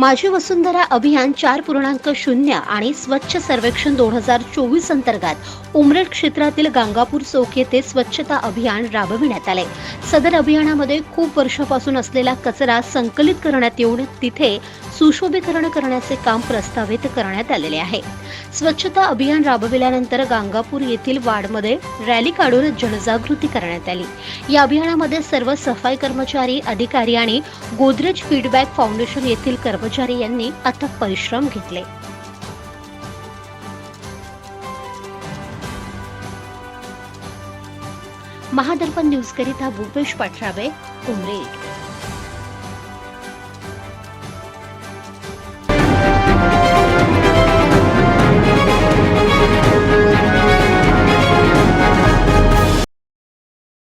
माझी वसुंधरा अभियान चार पूर्णांक शून्य आणि स्वच्छ सर्वेक्षण दोन हजार चोवीस अंतर्गत उमरेड क्षेत्रातील गांगापूर चौक येथे स्वच्छता अभियान राबविण्यात आले. सदर अभियानामध्ये खूप वर्षापासून असलेला कचरा संकलित करण्यात येऊन तिथे सुशोभीकरण करण्याचे काम प्रस्तावित करण्यात आलेले आहे. स्वच्छता अभियान राबविल्यानंतर गांगापूर येथील वार्डमध्ये रॅली काढून जनजागृती करण्यात आली. या अभियानामध्ये सर्व सफाई कर्मचारी अधिकारी आणि गोदरेज फीडबॅक फाउंडेशन येथील कर्मचारी कर्मचारी यांनी अथक परिश्रम घेतले. महादर्पण न्यूजकरिता भूपेश पाठराबे उमरेड